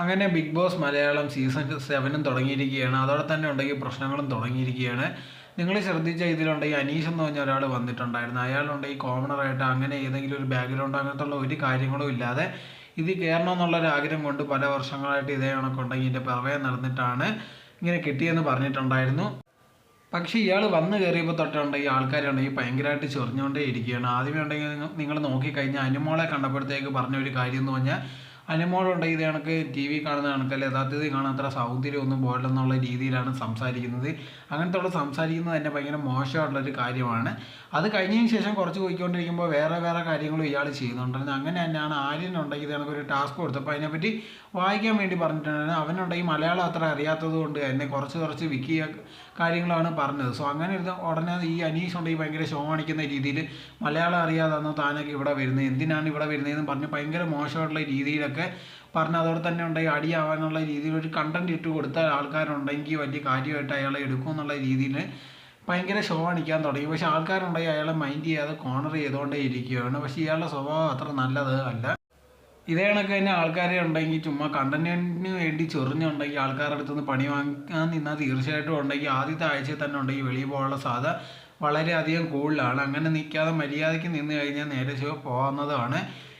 അങ്ങനെ Bigg Boss Malayalam season സെവനും തുടങ്ങിയിരിക്കുകയാണ്. അതോടെ തന്നെ ഉണ്ടെങ്കിൽ പ്രശ്നങ്ങളും തുടങ്ങിയിരിക്കുകയാണ്. നിങ്ങൾ ശ്രദ്ധിച്ച ഇതിലുണ്ടെങ്കിൽ അനീഷ് എന്ന് പറഞ്ഞ ഒരാൾ വന്നിട്ടുണ്ടായിരുന്നു. അയാളുണ്ടെങ്കിൽ കോമണറായിട്ട് അങ്ങനെ ഏതെങ്കിലും ഒരു ബാക്ക്ഗ്രൗണ്ട് അങ്ങനത്തുള്ള ഒരു കാര്യങ്ങളും ഇല്ലാതെ ഇത് കയറണം എന്നുള്ള ഒരു ആഗ്രഹം കൊണ്ട് പല വർഷങ്ങളായിട്ട് ഇതേ കണക്കുണ്ടെങ്കിൽ ഇതിന്റെ പിറവേ നടന്നിട്ടാണ് ഇങ്ങനെ കിട്ടിയെന്ന് പറഞ്ഞിട്ടുണ്ടായിരുന്നു. പക്ഷേ ഇയാൾ വന്ന് കയറിയപ്പോൾ തൊട്ടുണ്ടെങ്കിൽ ആൾക്കാരുണ്ടെങ്കിൽ ഭയങ്കരമായിട്ട് ചൊറിഞ്ഞുകൊണ്ടേ ഇരിക്കുകയാണ്. ആദ്യമേ ഉണ്ടെങ്കിൽ നിങ്ങൾ നോക്കിക്കഴിഞ്ഞാൽ അനുമോളെ കണ്ടപ്പോഴത്തേക്ക് പറഞ്ഞ ഒരു കാര്യം എന്ന് പറഞ്ഞാൽ അനുമോളുണ്ടെങ്കിൽ ഇത് കണക്ക് ടി വി കാണുന്ന കണക്കല്ല? യഥാർത്ഥത്തിൽ കാണാൻ അത്ര സൗന്ദര്യമൊന്നും പോലെന്നുള്ള രീതിയിലാണ് സംസാരിക്കുന്നത്. അങ്ങനത്തെ ഉള്ള സംസാരിക്കുന്നത് തന്നെ ഭയങ്കര മോശമായിട്ടുള്ളൊരു കാര്യമാണ്. അത് കഴിഞ്ഞതിന് ശേഷം കുറച്ച് പോയിക്കൊണ്ടിരിക്കുമ്പോൾ വേറെ വേറെ കാര്യങ്ങളും ഇയാൾ ചെയ്യുന്നുണ്ടായിരുന്നു അങ്ങനെ തന്നെയാണ് ആര്യനുണ്ടെങ്കിൽ ഇത് ഒരു ടാസ്ക് കൊടുത്തപ്പോൾ അതിനെപ്പറ്റി വായിക്കാൻ വേണ്ടി പറഞ്ഞിട്ടുണ്ടായിരുന്നു അവനുണ്ടെങ്കിൽ മലയാളം അത്ര അറിയാത്തത് കൊണ്ട് തന്നെ കുറച്ച് കുറച്ച് വിക്കിയ കാര്യങ്ങളാണ് പറഞ്ഞത്. സോ അങ്ങനെ ഇരുന്ന് ഉടനെ ഈ അനീഷ് ഉണ്ടെങ്കിൽ ഭയങ്കര ഷോ കാണിക്കുന്ന രീതിയിൽ മലയാളം അറിയാതാണോ താനൊക്കെ ഇവിടെ വരുന്നത്? എന്തിനാണ് ഇവിടെ വരുന്നതെന്ന് പറഞ്ഞ് ഭയങ്കര മോശമായിട്ടുള്ള രീതിയിലൊക്കെ പറഞ്ഞ് അതോടെ തന്നെ ഉണ്ടെങ്കിൽ അടിയാവാനുള്ള രീതിയിൽ ഒരു കണ്ടന്റ് ഇട്ട് കൊടുത്ത ആൾക്കാരുണ്ടെങ്കിൽ വലിയ കാര്യമായിട്ട് അയാളെ എടുക്കും എന്നുള്ള രീതിയിൽ ഭയങ്കര ഷോ കാണിക്കാൻ തുടങ്ങി. പക്ഷെ ആൾക്കാരുണ്ടെങ്കിൽ അയാളെ മൈൻഡ് ചെയ്യാതെ കോർണർ ചെയ്തുകൊണ്ടേ ഇരിക്കുകയാണ്. പക്ഷേ ഇയാളുടെ സ്വഭാവം അത്ര നല്ലത് അല്ല. ഇതേ കണക്ക് തന്നെ ആൾക്കാരെ ഉണ്ടെങ്കിൽ ചുമ്മാ കണ്ടന്റിന് വേണ്ടി ചൊറിഞ്ഞുണ്ടെങ്കിൽ ആൾക്കാരുടെ അടുത്തുനിന്ന് പണി വാങ്ങാൻ നിന്നാൽ തീർച്ചയായിട്ടും ഉണ്ടെങ്കിൽ ആദ്യത്തെ ആഴ്ചയിൽ തന്നെ ഉണ്ടെങ്കിൽ വെളിയിൽ പോകാനുള്ള സാധ്യത വളരെയധികം കൂടുതലാണ്. അങ്ങനെ നിൽക്കാതെ മര്യാദയ്ക്ക് നിന്ന് കഴിഞ്ഞാൽ നേരെ പോകാവുന്നതാണ്.